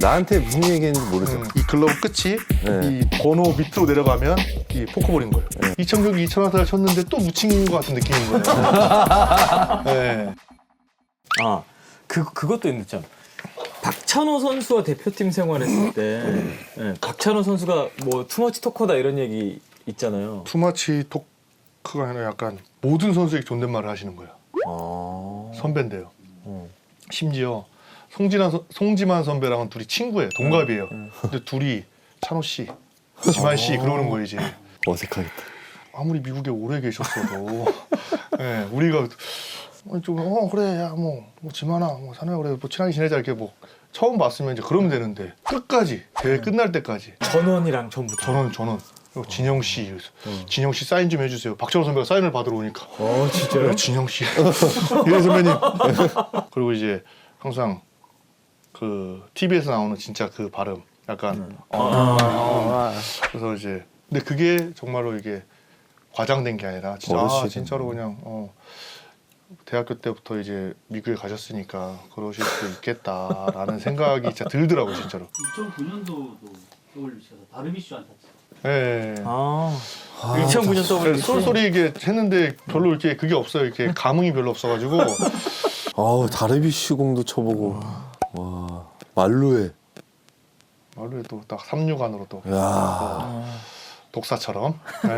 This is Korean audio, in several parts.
나한테 무슨 얘기했는지 모르죠. 음, 이 글러브 끝이 네. 이 번호 밑으로 내려가면 이 포크볼인 거예요. 2천 경기 2천 화타를 쳤는데 또 묻힌 것 같은 느낌인 거예요. 네. 아, 그 그것도 있는 참. 박찬호 선수와 대표팀 생활했을 때 예, 박찬호 선수가 뭐 투머치 토커다 이런 얘기 있잖아요. 투마치 토크가 아니라 약간 모든 선수에게 존댓말을 하시는 거예요. 아. 선배인데요. 어. 심지어 송진환 선- 송지만 선배랑은 둘이 친구예요. 동갑이에요. 근데 둘이 찬호 씨, 지만 씨 그러는 거예요 이제. 어색하겠다. 아무리 미국에 오래 계셨어도. 예, 우리가 어, 좀, 어 그래 야뭐 뭐 지만아 뭐 사나야 그래 뭐 친하게 지내자 이렇게 뭐 처음 봤으면 이제 그러면 되는데 끝까지 대회 끝날 때까지. 전원이랑 전부 다. 전원 전원. 그리고 진영 씨 그래서 진영 씨 사인 좀 해주세요. 박철호 선배가 사인을 받으러 오니까. 어, 진짜요? 야, 진영 씨. 이래 선배님. 그리고 이제 항상 그 TV에서 나오는 진짜 그 발음 약간 어, 어, 그래서 이제 근데 그게 정말로 이게 과장된 게 아니라 진짜 아, 어르신. 진짜로 그냥 어 대학교 때부터 이제 미국에 가셨으니까 그러실 수 있겠다라는 생각이 진짜 들더라고 요 진짜로. 2009년도도 WBC에서 다르비슈한테 예. 아. 2009년 그래서 WBC. 쏠쏠이 이게 했는데 별로 이렇게 그게 없어요. 이렇게 감흥이 별로 없어가지고 아우 다르비쉬 공도 쳐보고 와 말루에 말로 해도 딱 삼류관으로 또 야 독사처럼. 예.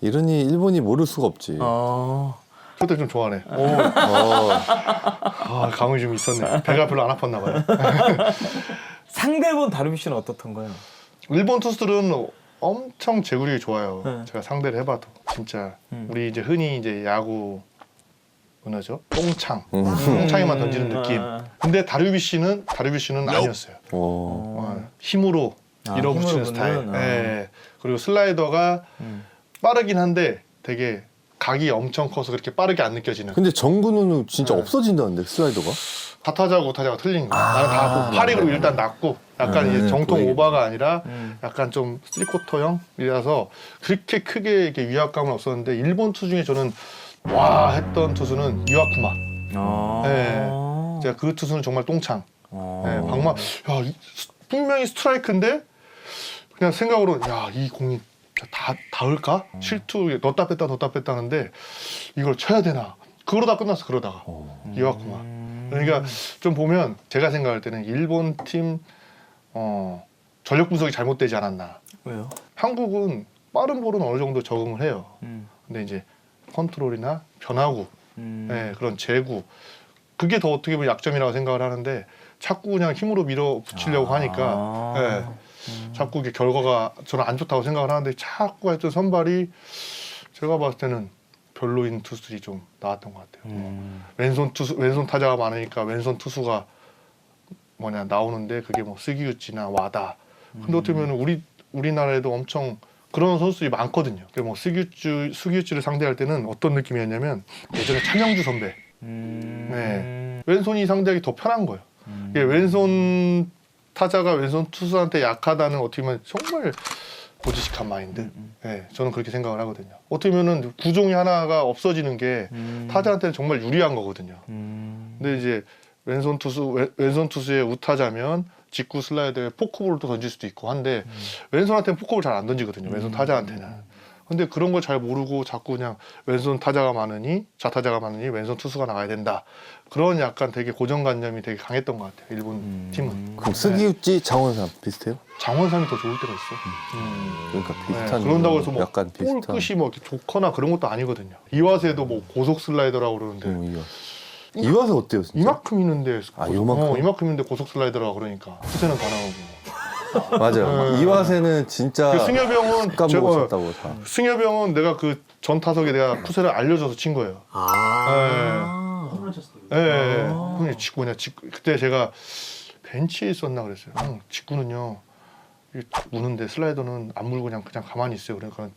이러니 일본이 모를 수가 없지. 아. 그때 좀 좋아하네. 오, 어, 아, 감흥이 좀 있었네. 배가 별로 안 아팠나 봐요. 상대본 다르비슈는 어떻던가요? 일본 투수들은 엄청 제구력이 좋아요. 네. 제가 상대를 해봐도 진짜 음. 우리 이제 흔히 이제 야구 뭐죠? 똥창, 음. 똥창에만 던지는 느낌. 아. 근데 다루비씨는 다루비씨는 아니었어요. 어. 어, 힘으로 아, 밀어붙이는 힘으로 스타일. 아. 예. 그리고 슬라이더가 음. 빠르긴 한데 되게 각이 엄청 커서 그렇게 빠르게 안 느껴지는. 근데 정근우는 진짜 네. 없어진다는데 슬라이더가? 다 타자고 오타자가 틀린 거야. 아, 나는 다 파리 그리고 일단 낮고 약간 음, 이제 정통. 오바가 아니라 음. 약간 좀 쓰리쿼터형이라서 그렇게 크게 이렇게 위압감은 없었는데 일본 투수 중에 저는 와 했던 투수는 이와쿠마. 아. 네. 제가 그 투수는 정말 똥창. 아. 네, 방망 야 이- 분명히 스트라이크인데 그냥 생각으로 야 이 공이 다 닿을까? 실투 넣었다 뺐다 넣었다 뺐다 하는데 이걸 쳐야 되나? 그러다 끝났어 그러다가 어. 이와쿠마. 음. 그러니까 좀 보면 제가 생각할 때는 일본 팀 어, 전력 분석이 잘못되지 않았나. 왜요? 한국은 빠른 볼은 어느 정도 적응을 해요. 음. 근데 이제 컨트롤이나 변화구, 음. 네, 그런 제구 그게 더 어떻게 보면 약점이라고 생각을 하는데 자꾸 그냥 힘으로 밀어붙이려고 하니까 아. 네, 자꾸 이게 결과가 저는 안 좋다고 생각을 하는데 자꾸 하여튼 선발이 제가 봤을 때는 별로인 투수들이 좀 나왔던 것 같아요. 음. 왼손 투수 왼손 타자가 많으니까 왼손 투수가 뭐냐 나오는데 그게 뭐 스기우치나 와다. 근데 어떻게 보면 우리 우리나라에도 엄청 그런 선수들이 많거든요. 그뭐 스기우치 스기우치를 상대할 때는 어떤 느낌이었냐면 예전에 차명주 선배 음. 네. 왼손이 상대하기 더 편한 거예요. 음. 이게 왼손 타자가 왼손 투수한테 약하다는 어떻게 보면 정말 보지식한 마인드. 음. 네, 저는 그렇게 생각을 하거든요. 어떻게 보면은 구종이 하나가 없어지는 게 음. 타자한테는 정말 유리한 거거든요. 음. 근데 이제 왼손 투수 왼- 왼손 투수의 우타자면 직구 슬라이드에 포크볼을 또 던질 수도 있고 한데 음. 왼손한테는 포크볼 잘 안 던지거든요. 왼손 타자한테는. 근데 그런 걸 잘 모르고 자꾸 그냥 왼손 타자가 많으니 좌타자가 많으니 왼손 투수가 나가야 된다. 그런 약간 되게 고정관념이 되게 강했던 것 같아요. 일본 음. 팀은. 그럼 스기우찌 장원삼 비슷해요? 장원삼이 더 좋을 때가 있어. 음. 그러니까 네, 비슷한. 그런다고 해서 뭐 약간 볼 비슷한. 끝이 뭐 이렇게 좋거나 그런 것도 아니거든요. 이와세도 뭐 고속 슬라이더라고 그러는데 음, 이와. 이와서 어때요 진짜? 이만큼 있는데 아, 고속- 요만큼? 어, 이만큼 있는데 고속 슬라이더라고 그러니까 후세는 다 나오고 맞아요. 네. 이와세는 진짜 그 승엽이 형은 까먹고 제가 쳤다고 다. 승엽이 형은 내가 그 전 타석에 내가 쿠세를 알려줘서 친 거예요. 아. 예, 예. 아. 형님 직구 그냥 직구 그때 제가 벤치에 있었나 그랬어요. 형 직구는요 이게 무는데 슬라이더는 안 물고 그냥 그냥 가만히 있어요. 그러니까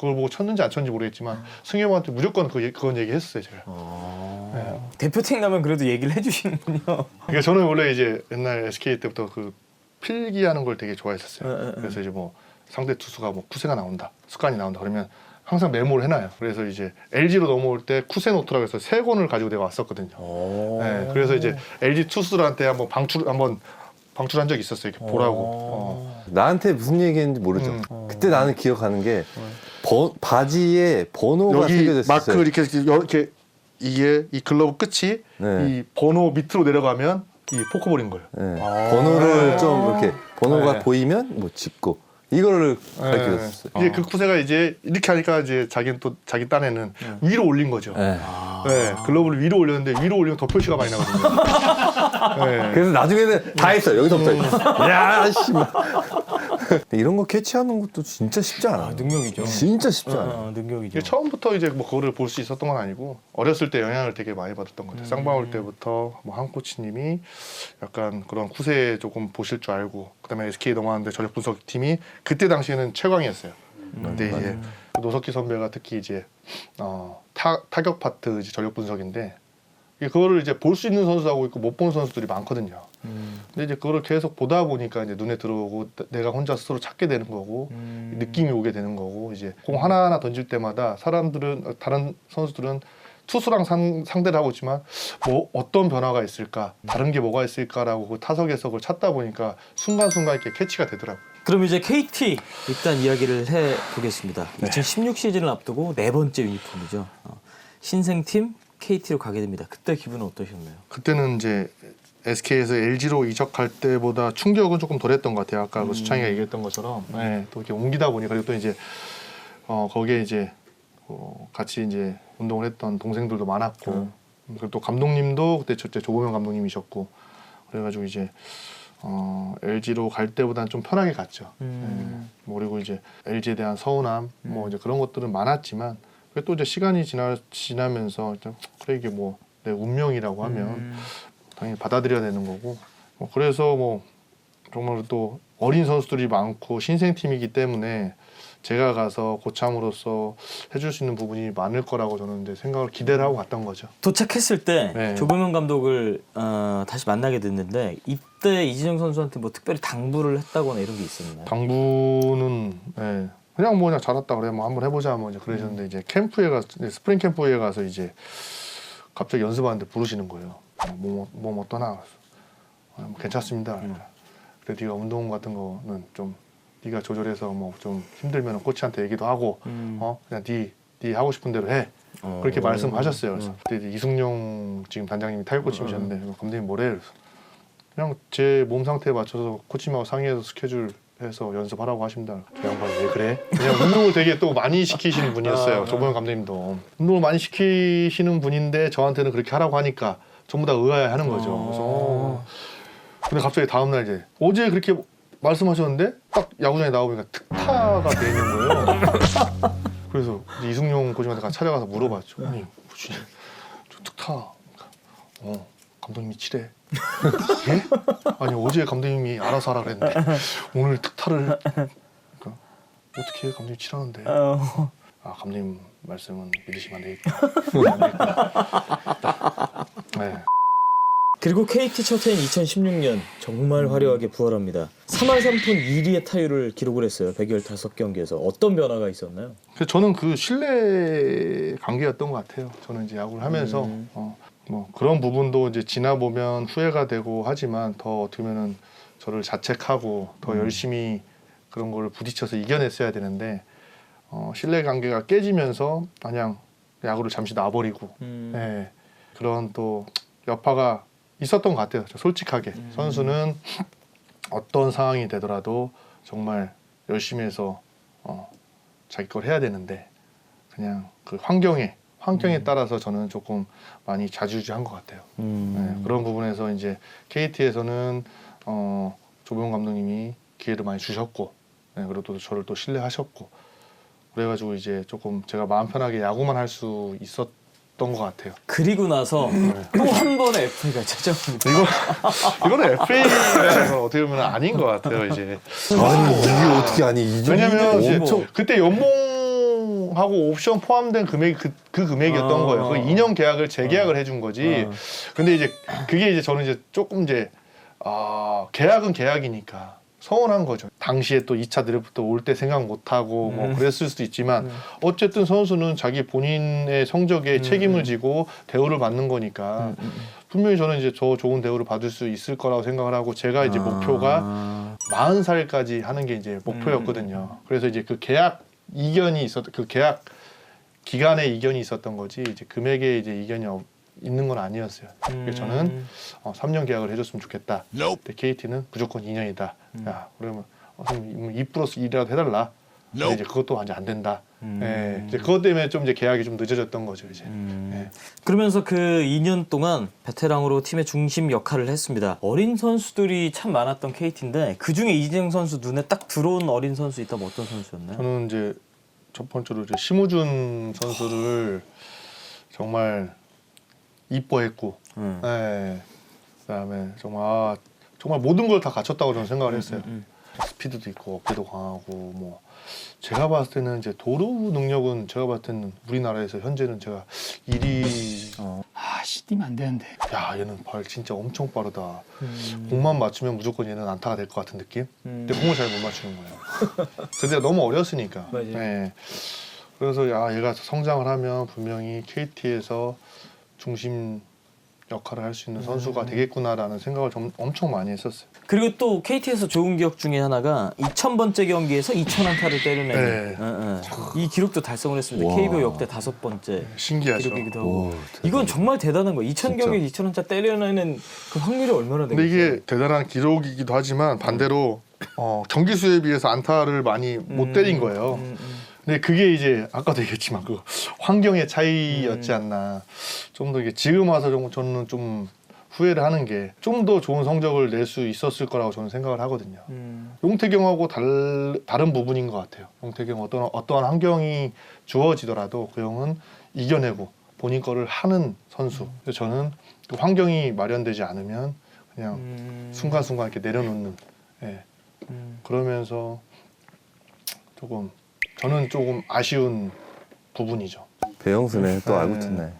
그걸 보고 쳤는지 안 쳤는지 모르겠지만 승엽한테 무조건 그 얘- 그건 얘기했어요 제가. 아. 네. 대표팀 나면 그래도 얘기를 해주시는군요. 그러니까 저는 원래 이제 옛날 SK 때부터 그 필기하는 걸 되게 좋아했었어요. 네, 네, 네. 그래서 이제 뭐 상대 투수가 뭐 쿠세가 나온다, 습관이 나온다 그러면 항상 메모를 해놔요. 그래서 이제 LG로 넘어올 때 쿠세 노트라고 해서 세 권을 가지고 내가 왔었거든요. 네, 그래서 이제 LG 투수들한테 한번 방출 한번 방출한 적이 있었어요. 이렇게 보라고. 어. 나한테 무슨 얘기했는지 모르죠. 음. 그때 나는 기억하는 게 번- 바지에 번호가 여기 새겨졌어요. 마크 이렇게 이렇게 이게 이 글러브 끝이 네. 이 번호 밑으로 내려가면 이 포크볼인 거예요. 네. 번호를 좀 이렇게 번호가 네. 보이면 뭐 짚고 이거를. 네. 이제 그 쿠세가 이제 이렇게 하니까 이제 자기는 또 자기 딴에는 위로 올린 거죠. 네. 네, 글러브를 위로 올렸는데 위로 올리면 더 표시가 많이 나거든요. 네. 그래서 나중에는 다 했어. 여기서부터. 야, 씨. 막. 이런 거 캐치하는 것도 진짜 쉽지 않아. 아, 능력이죠. 진짜 쉽지 않아. 어, 능력이죠. 이게 처음부터 이제 뭐 그거를 볼 수 있었던 건 아니고 어렸을 때 영향을 되게 많이 받았던 것 같아요. 쌍방울 때부터 뭐 한 코치님이 약간 그런 쿠세 조금 보실 줄 알고 그다음에 SK 넘어왔는데 전력 분석 팀이 그때 당시에는 최강이었어요. 근데 이제 노석기 선배가 특히 이제 어, 타, 타격 파트 이제 전력 분석인데 그거를 이제 볼 수 있는 선수하고 있고 못 보는 선수들이 많거든요. 음, 근데 이제 그거를 계속 보다 보니까 이제 눈에 들어오고 내가 혼자 스스로 찾게 되는 거고 음. 느낌이 오게 되는 거고 이제 공 하나하나 던질 때마다 사람들은 어, 다른 선수들은 투수랑 상, 상대를 하고 있지만 뭐 어떤 변화가 있을까 다른 게 뭐가 있을까라고 그 타석에서 그걸 찾다 보니까 순간순간 이렇게 캐치가 되더라고요. 그럼 이제 KT 일단 이야기를 해 보겠습니다. 네. 2016 시즌을 앞두고 네 번째 유니폼이죠. 어, 신생팀 KT로 가게 됩니다. 그때 기분은 어떠셨나요? 그때는 이제 SK에서 LG로 이적할 때보다 충격은 조금 덜했던 것 같아요. 아까 그 수창이가 얘기했던 것처럼 네, 또 이렇게 옮기다 보니 그리고 또 이제 어, 거기에 이제 어, 같이 이제 운동을 했던 동생들도 많았고 음. 그리고 또 감독님도 그때 첫째 조보명 감독님이셨고 그래가지고 이제 어, LG로 갈 때보다는 좀 편하게 갔죠. 음. 네. 뭐 그리고 이제 LG에 대한 서운함 뭐 이제 그런 것들은 많았지만 그게 또 이제 시간이 지나 지나면서 일단 그래 이게 뭐 내 운명이라고 하면 음. 당연히 받아들여야 되는 거고 뭐 그래서 뭐 정말 또 어린 선수들이 많고 신생 팀이기 때문에 제가 가서 고참으로서 해줄 수 있는 부분이 많을 거라고 저는 이제 생각을 기대를 하고 갔던 거죠. 도착했을 때 네. 조병현 감독을 어, 다시 만나게 됐는데 이때 이진영 선수한테 뭐 특별히 당부를 했다거나 이런 게 있었나요? 당부는 예, 그냥 뭐 그냥 잘했다 그래 뭐 한번 해보자 뭐 이제 그러셨는데 이제 캠프에 가서 이제 스프링 캠프에 가서 이제 갑자기 연습하는데 부르시는 거예요. 뭐뭐 뭐, 뭐 떠나. 아, 뭐 괜찮습니다. 그러니까. 그래 네가 운동 같은 거는 좀 네가 조절해서 뭐 좀 힘들면 코치한테 얘기도 하고 음. 어 그냥 네, 네 하고 싶은 대로 해. 어. 그렇게 말씀하셨어요. 그래서 그때 이제 이승용 지금 단장님이 타격 코치이셨는데 감독님 뭐래? 그래서 그냥 제 몸 상태에 맞춰서 코치님하고 상의해서 스케줄 해서 연습하라고 하십니다. 그 양반 왜 그래? 그냥 운동을 되게 또 많이 시키시는 분이었어요. 조보영 감독님도 운동을 많이 시키시는 분인데 저한테는 그렇게 하라고 하니까 전부 다 의아해하는 거죠. 그래서 어. 근데 갑자기 다음 날 이제 어제 그렇게 말씀하셨는데 딱 야구장에 나오니까 특타가 돼 있는 거예요. 그래서 이제 이승용 코치한테 찾아가서 물어봤죠. 아니 무슨 저 특타? 어 감독님이 칠해. 예? 아니 어제 감독님이 알아서 하라 그랬는데 오늘 특타를 그러니까 어떻게 해? 감독님 칠하는데 어. 아 감독님 말씀은 믿으시면 안 되겠다. 네. 그리고 KT 첫 해인 2016년 정말 화려하게 부활합니다. 3할 3푼 1리의 타율을 기록을 했어요. 115경기에서 어떤 변화가 있었나요? 그래서 저는 그 신뢰 관계였던 것 같아요. 저는 이제 야구를 하면서 음. 어, 뭐 그런 부분도 이제 지나 보면 후회가 되고 하지만 더 어떻게 보면은 저를 자책하고 더 열심히 그런 걸 부딪혀서 이겨냈어야 되는데 어, 신뢰 관계가 깨지면서 그냥 야구를 잠시 놔버리고 음. 네, 그런 또 여파가 있었던 것 같아요. 저 솔직하게 선수는 어떤 상황이 되더라도 정말 열심히 해서 어, 자기 걸 해야 되는데 그냥 그 환경에 환경에 따라서 저는 조금 많이 자주지한 것 같아요. 음. 네, 그런 부분에서 이제 KT에서는 어, 조병 감독님이 기회를 많이 주셨고 네, 그리고 또 저를 또 신뢰하셨고 그래가지고 이제 조금 제가 마음 편하게 야구만 할 수 있었던 것 같아요. 그리고 나서 또 한 번의 FA가 찾아옵니다. 이거 이거는 FA라서 어떻게 보면 아닌 것 같아요 이제. 아니 이게 어떻게 아니 이 정도 왜냐면 이제 엄청 그때 연봉 하고 옵션 포함된 금액이 그, 그 금액이었던 아. 거예요. 그 2년 계약을 재계약을 해준 거지. 아. 근데 이제 그게 이제 저는 이제 조금 이제 아 계약은 계약이니까 서운한 거죠. 당시에 또 2차 드래프트 올 때 생각 못 하고 뭐 그랬을 수도 있지만 어쨌든 선수는 자기 본인의 성적에 책임을 지고 대우를 받는 거니까 분명히 저는 이제 저 좋은 대우를 받을 수 있을 거라고 생각을 하고 제가 이제 목표가 아. 40살까지 하는 게 이제 목표였거든요. 그래서 이제 그 계약 이견이 있었 그 계약 기간에 이견이 있었던 거지 이제 금액에 이제 이견이 없- 있는 건 아니었어요. 그래서 저는 어, 3년 계약을 해줬으면 좋겠다. 근데 KT는 무조건 2년이다. 야 그러면 어, 선생님 2 플러스 1이라도 해달라. 근데 이제 그것도 이제 안 된다. 예, 이제 그것 때문에 좀 이제 계약이 좀 늦어졌던 거죠 이제. 예. 그러면서 그 2년 동안 베테랑으로 팀의 중심 역할을 했습니다. 어린 선수들이 참 많았던 KT인데 그 중에 이재영 선수 눈에 딱 들어온 어린 선수 있다면 어떤 선수였나요? 저는 이제 첫 번째로 이제 심우준 선수를 정말 이뻐했고, 음. 예. 그다음에 정말 아, 정말 모든 걸 다 갖췄다고 저는 생각을 했어요. 음, 스피드도 있고 어깨도 강하고 뭐 제가 봤을 때는 이제 도루 능력은 제가 봤을 때는 우리나라에서 현재는 제가 1위 아, 씨, 뛰면 안 되는데. 야 얘는 발 진짜 엄청 빠르다. 음. 공만 맞추면 무조건 얘는 안타가 될 것 같은 느낌? 음. 근데 공을 잘 못 맞추는 거예요. 그때 너무 어렸으니까. 맞아요. 네. 그래서 야 얘가 성장을 하면 분명히 KT에서 중심 역할을 할 수 있는 음. 선수가 되겠구나라는 생각을 좀 엄청 많이 했었어요. 그리고 또 KT에서 좋은 기억 중에 하나가 2000번째 경기에서 2000안타를 때려내는 네. 예, 예. 이 기록도 달성을 했습니다. 와. KBO 역대 다섯 번째 신기하죠. 기록이기도 하고 오, 이건 정말 대단한 거예요. 2000 진짜. 경기 2000안타 때려내는 그 확률이 얼마나 근데 되겠어요? 이게 대단한 기록이기도 하지만 반대로 어, 경기 수에 비해서 안타를 많이 못 때린 거예요. 음, 음. 근데 그게 이제 아까도 얘기했지만 그 환경의 차이였지 않나. 좀 더 이게 지금 와서 좀 저는 좀 후회를 하는 게 좀 더 좋은 성적을 낼 수 있었을 거라고 저는 생각을 하거든요. 음. 용태경하고 달, 다른 부분인 것 같아요. 용태경 어떤 어떠한 환경이 주어지더라도 그 형은 이겨내고 본인 거를 하는 선수. 그래서 저는 그 환경이 마련되지 않으면 그냥 음. 순간순간 이렇게 내려놓는. 예. 음. 그러면서 조금 저는 조금 아쉬운 부분이죠. 배영수네 또 네. 알고 듣네.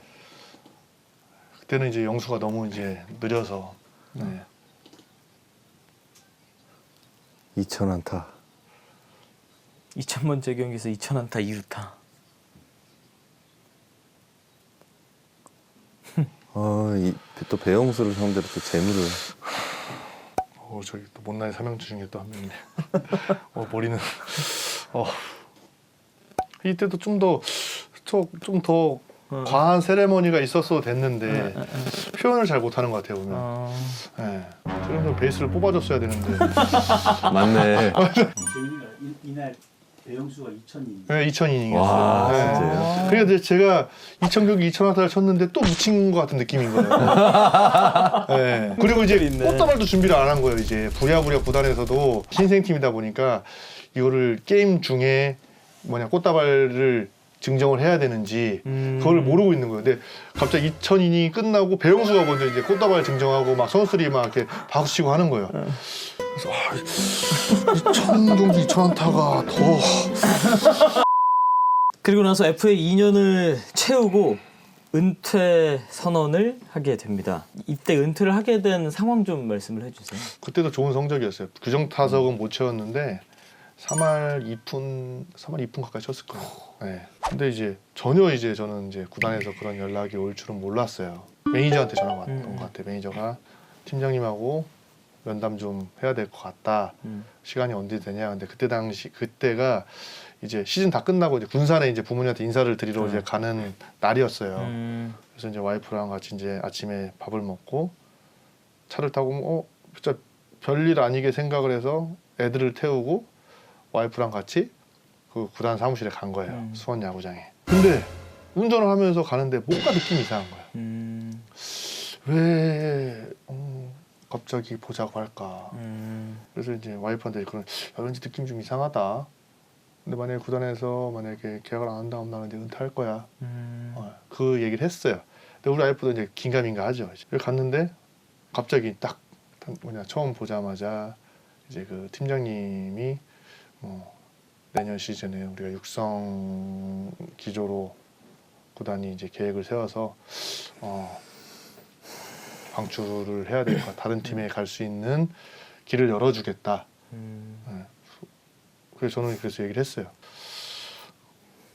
그때는 이제 영수가 너무 이제 느려서 네. 2천 안타. 2000번째 경기에서 2000안타 2루타. 어, 이, 또 배영수를 상대로 또 재물을. 어 저기 또 못난이 삼형주 중에 또 한 명이네. 어 머리는 어 이때도 좀더좀더 과한 세레머니가 있었어도 됐는데 표현을 잘 못하는 것 같아요 보면. 어. 예. 저런 베이스를 뽑아줬어야 되는데 맞네. 재민이가 이, 이날 배영수가 2000인. 네, 2000이닝이었어요. 와, 진짜요? 그러니까 이제 제가 2000 경기 2000화타를 쳤는데 또 묻힌 것 같은 느낌인 거예요. 네. 그리고 이제. 꽃다발도 준비를 안 한 거예요. 이제 부랴부랴 구단에서도 신생팀이다 보니까 이거를 게임 중에 뭐냐 꽃다발을 증정을 해야 되는지 음. 그걸 모르고 있는 거예요. 근데 갑자기 2000이닝이 끝나고 배영수가 먼저 이제 꽃다발 증정하고 막 선수들이 막 이렇게 박수 치고 하는 거예요. 그래서 아, 2000 경기 2000 안타가 더 그리고 나서 FA 2년을 채우고 은퇴 선언을 하게 됩니다. 이때 은퇴를 하게 된 상황 좀 말씀을 해주세요. 그때도 좋은 성적이었어요. 규정 타석은 못 채웠는데 3할 2푼 3할 2푼 가까이 쳤을 거예요. 네. 근데 이제 전혀 이제 저는 이제 구단에서 그런 연락이 올 줄은 몰랐어요. 매니저한테 전화가 왔던 음. 것 같아요. 매니저가 팀장님하고 면담 좀 해야 될 것 같다. 음. 시간이 언제 되냐. 근데 그때 당시 그때가 이제 시즌 다 끝나고 이제 군산에 이제 부모님한테 인사를 드리러 음. 이제 가는 날이었어요. 음. 그래서 이제 와이프랑 같이 이제 아침에 밥을 먹고 차를 타고 어 진짜 별일 아니게 생각을 해서 애들을 태우고 와이프랑 같이 그 구단 사무실에 간 거예요 음. 수원 야구장에. 근데 운전을 하면서 가는데 뭔가 느낌이 이상한 거야. 음. 왜 음, 갑자기 보자고 할까? 음. 그래서 이제 와이프한테 그런 야, 왠지 느낌 좀 이상하다. 근데 만약에 구단에서 만약에 계약을 안 한다면 나는 이제 은퇴할 거야. 음. 어, 그 얘기를 했어요. 근데 우리 와이프도 이제 긴가민가 하죠. 갔는데 갑자기 딱 뭐냐 처음 보자마자 이제 그 팀장님이 뭐 내년 시즌에 우리가 육성 기조로 구단이 이제 계획을 세워서 어 방출을 해야 될 것, 다른 팀에 갈 수 있는 길을 열어주겠다. 음. 그래서 저는 그래서 얘기를 했어요.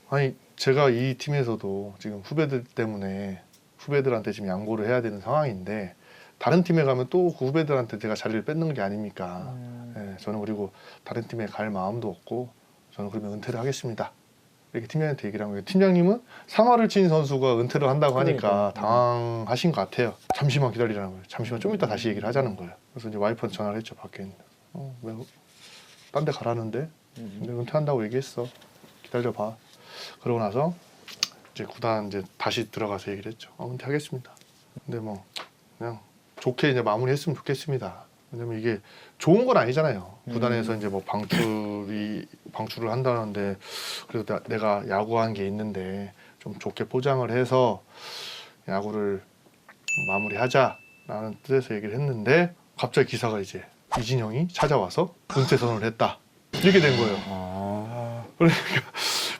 아니 제가 이 팀에서도 지금 후배들 때문에 후배들한테 지금 양보를 해야 되는 상황인데 다른 팀에 가면 또 그 후배들한테 제가 자리를 뺏는 게 아닙니까? 음. 예, 저는 그리고 다른 팀에 갈 마음도 없고 저는 그러면 은퇴를 하겠습니다. 이렇게 팀장님한테 얘기를 한 거예요. 팀장님은 상하를 친 선수가 은퇴를 한다고 하니까. 당황하신 것 같아요. 잠시만 기다리라는 거예요. 잠시만 좀 이따 다시 얘기를 하자는 거예요. 그래서 이제 와이프한테 전화를 했죠. 밖에 있는. 어, 왜 딴 데 가라는데 음. 근데 은퇴한다고 얘기했어. 기다려봐. 그러고 나서 이제 구단 이제 다시 들어가서 얘기를 했죠. 어, 은퇴하겠습니다. 근데 뭐 그냥 좋게 이제 마무리했으면 좋겠습니다. 왜냐면 이게 좋은 건 아니잖아요. 구단에서 이제 뭐 방출이 방출을 한다는데 그래도 나- 내가 야구한 게 있는데 좀 좋게 포장을 해서 야구를 마무리하자라는 뜻에서 얘기를 했는데 갑자기 기사가 이제 이진영이 찾아와서 은퇴 선언을 했다 이렇게 된 거예요. 아.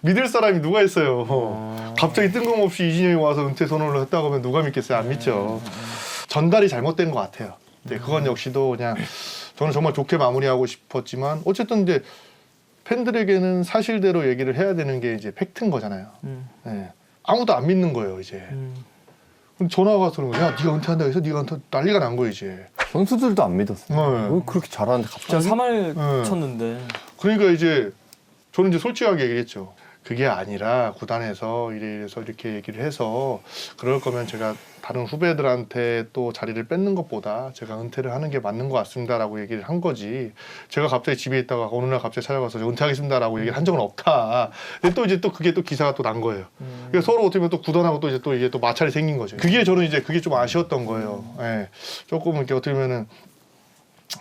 믿을 사람이 누가 있어요. 아. 갑자기 뜬금없이 이진영이 와서 은퇴 선언을 했다고 하면 누가 믿겠어요? 안 믿죠. 전달이 잘못된 것 같아요. 근데 그건 역시도 그냥 저는 정말 좋게 마무리하고 싶었지만 어쨌든 이제 팬들에게는 사실대로 얘기를 해야 되는 게 이제 팩트인 거잖아요. 음. 예. 아무도 안 믿는 거예요 이제. 음. 그럼 전화가 와서 그러는 거야. 야, 네가 은퇴한다 해서 네가 은퇴 난리가 난 거예요 이제. 선수들도 안 믿었어요. 네. 왜 그렇게 잘하는데 갑자기 3할 네. 쳤는데. 그러니까 이제 저는 이제 솔직하게 얘기했죠. 그게 아니라 구단에서 이래서 이렇게 얘기를 해서 그럴 거면 제가 다른 후배들한테 또 자리를 뺏는 것보다 제가 은퇴를 하는 게 맞는 것 같습니다라고 얘기를 한 거지. 제가 갑자기 집에 있다가 어느 날 갑자기 찾아가서 저 은퇴하겠습니다라고 얘기를 한 적은 없다. 근데 또 이제 또 그게 또 기사가 또 난 거예요. 음. 그래서 서로 어떻게 보면 또 구단하고 또 이제 또 이게 또 마찰이 생긴 거죠. 그게 저는 이제 그게 좀 아쉬웠던 거예요. 예. 조금 이렇게 어떻게 보면은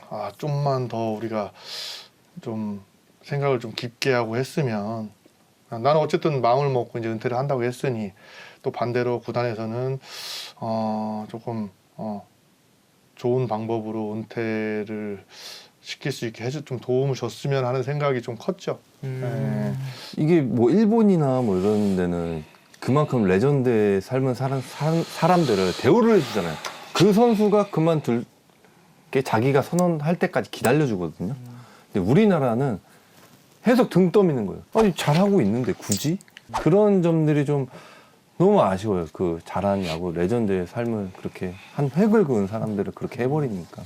아 좀만 더 우리가 좀 생각을 좀 깊게 하고 했으면 아, 나는 어쨌든 마음을 먹고 이제 은퇴를 한다고 했으니 또 반대로 구단에서는 어 조금 어 좋은 방법으로 은퇴를 시킬 수 있게 해서 좀 도움을 줬으면 하는 생각이 좀 컸죠. 음. 이게 뭐 일본이나 뭐 이런 데는 그만큼 레전드의 삶은 사람, 사람, 사람들을 대우를 해주잖아요. 그 선수가 그만둘 게 자기가 선언할 때까지 기다려주거든요. 근데 우리나라는 계속 등 떠미는 거예요. 아니 잘하고 있는데 굳이 그런 점들이 좀 너무 아쉬워요. 그 잘한 야구 레전드의 삶을 그렇게 한 획을 그은 사람들을 그렇게 해버리니까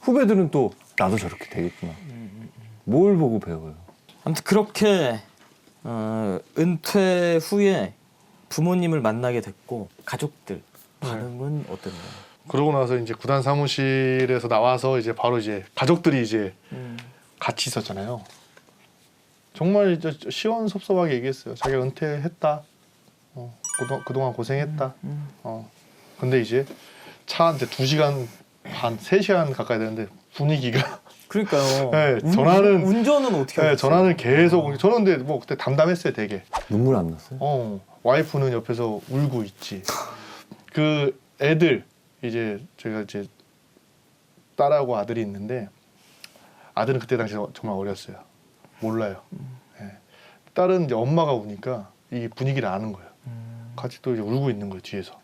후배들은 또 나도 저렇게 되겠구나. 뭘 보고 배워요? 아무튼 그렇게 어, 은퇴 후에 부모님을 만나게 됐고 가족들 반응은 어땠나요? 그러고 나서 이제 구단 사무실에서 나와서 이제 바로 이제 가족들이 이제 음. 같이 있었잖아요. 정말 이제 시원섭섭하게 얘기했어요. 자기가 은퇴했다. 어, 그동, 그동안 고생했다. 음. 어. 근데 이제 차한대두 시간 반, 세 시간 가까이 되는데 분위기가 그러니까요. 네, 운- 전화는- 운전은 어떻게 네? 전화는 계속 저는 근데 뭐 그때 담담했어요, 되게. 눈물 안 났어요? 어, 와이프는 옆에서 울고 있지. 그 애들 이제 제가 이제 딸하고 아들이 있는데 아들은 그때 당시 정말 어렸어요. 몰라요. 예. 딸은 이제 엄마가 우니까 이 분위기를 아는 거예요. 음. 같이 또 이제 울고 있는 거예요 뒤에서.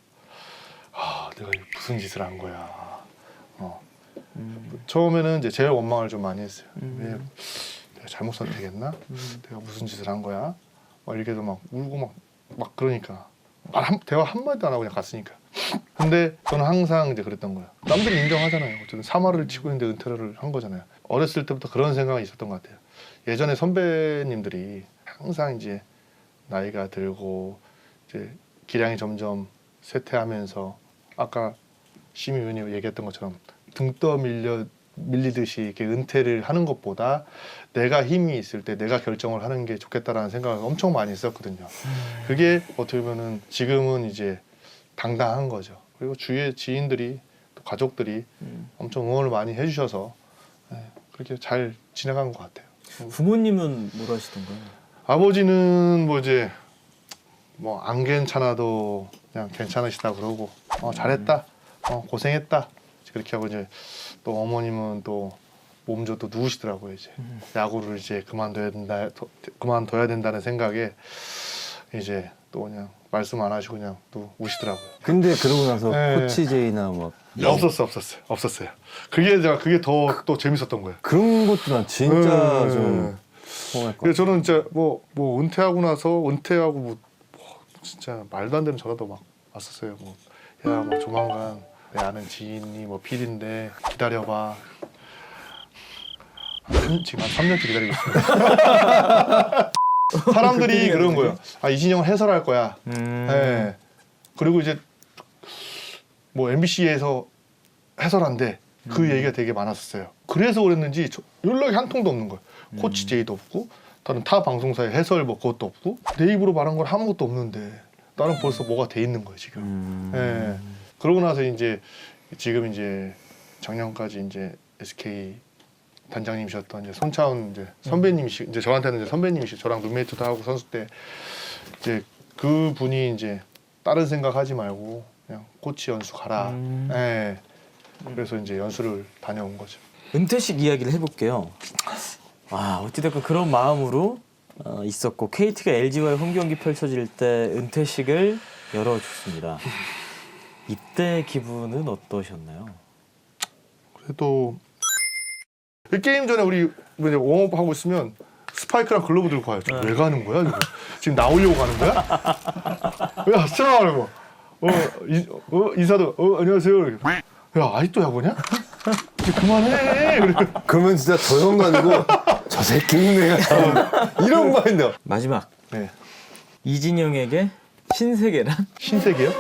아, 내가 무슨 짓을 한 거야. 어. 음. 처음에는 이제 제일 원망을 좀 많이 했어요. 음. 왜 내가 잘못 선택했나? 음. 내가 무슨 짓을 한 거야? 막 이렇게 해서 막 울고 막, 막 그러니까 말 한, 대화 한 마디도 안 하고 그냥 갔으니까 근데 저는 항상 이제 그랬던 거예요 남들이 인정하잖아요 어쨌든 사마를 치고 있는데 은퇴를 한 거잖아요 어렸을 때부터 그런 생각이 있었던 것 같아요 예전에 선배님들이 항상 이제 나이가 들고 이제 기량이 점점 쇠퇴하면서 아까 심의 의원이 얘기했던 것처럼 등 떠 밀려 밀리듯이 이렇게 은퇴를 하는 것보다 내가 힘이 있을 때 내가 결정을 하는 게 좋겠다라는 생각을 엄청 많이 했었거든요. 그게 어떻게 보면은 지금은 이제 당당한 거죠. 그리고 주위의 지인들이 또 가족들이 음. 엄청 응원을 많이 해주셔서 네, 그렇게 잘 지나간 것 같아요. 부모님은 뭘 하시던가요? 아버지는 뭐 이제 뭐 안 괜찮아도 그냥 괜찮으시다 그러고 어 잘했다 어 고생했다 그렇게 하고 이제 또 어머님은 또 몸져 또 누우시더라고요 이제 음. 야구를 이제 그만둬야 된다 더- 그만둬야 된다는 생각에 이제 또 그냥 말씀 안 하시고 그냥 또 우시더라고요 근데 그러고 나서 네. 코치 제이나 막 없었어 없었어요 없었어요. 그게 제가 그게 더 또 재밌었던 거예요. 그런 것도 난 진짜 네. 좀것 그래서 저는 진짜 뭐 뭐 은퇴하고 나서 은퇴하고 뭐, 뭐 진짜 말도 안 되는 전화도 막 왔었어요. 뭐 야 뭐 조만간 내 아는 지인이 뭐 필인데 기다려봐. 한- 지금 한 3년째 기다리고 있습니다. 사람들이 그런 거예요. 아 이진영은 해설할 거야. 음. 예. 그리고 이제 뭐 MBC에서 해설한대. 그 음. 얘기가 되게 많았었어요. 그래서 그랬는지 저- 연락이 한 통도 없는 거예요. 음. 코치 제이도 없고 다른 타 방송사의 해설 뭐 그것도 없고 내 입으로 말한 건 아무것도 없는데 나는 벌써 뭐가 돼 있는 거예요 지금. 음. 예. 그러고 나서 이제 지금 이제 작년까지 이제 SK 단장님이셨던 이제 손차은 이제 선배님이시 이제 저한테는 이제 선배님이시 저랑 룸메이트도 하고 선수 때 이제 그 분이 이제 다른 생각하지 말고 그냥 코치 연수 가라. 음. 예. 그래서 이제 연수를 다녀온 거죠. 은퇴식 이야기를 해볼게요. 아 어찌됐건 그런 마음으로 어, 있었고 KT가 LG와의 홈 경기 펼쳐질 때 은퇴식을 열어줬습니다. 이때 기분은 어떠셨나요? 그래도 이 게임 전에 우리 뭐 이제 웜업 하고 있으면 스파이크랑 글러브 들고 가요. 왜 가는 거야? 이거? 지금 나오려고 가는 거야? 야, 스트라고 어, 이, 어, 인사도 어, 안녕하세요. 이렇게. 야, 아직도 야구냐? 이제 그만해. 그래. 그러면 진짜 저 형가지고 저 새끼는 내가 참 이런 마인드 마지막 네. 이진영에게 신세계란? 신세계요?